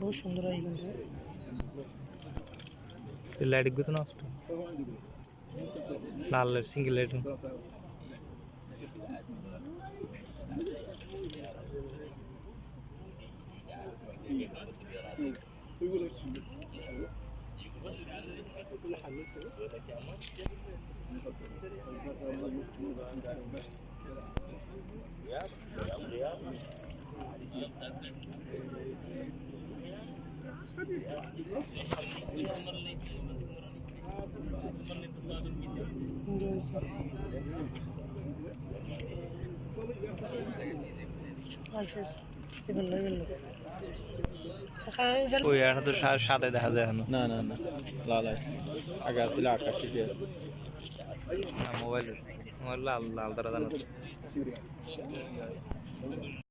বহুত সুন্দর হয় কিন্তু। লাইট গুতো নষ্ট লাল সিঙ্গেল লাইট সুন্দর হয়েছে আচ্ছা এবার লো এবার লো এখানে ওই একটা তো সা- সাদা দেখা যায় এখনো না না না লাল আছে আগে আসলে আকাশ ಮೊಬೈಲ್ ಮೊಬೈಲ್ ಅಲ್ಲಿ ಅದರದಾನ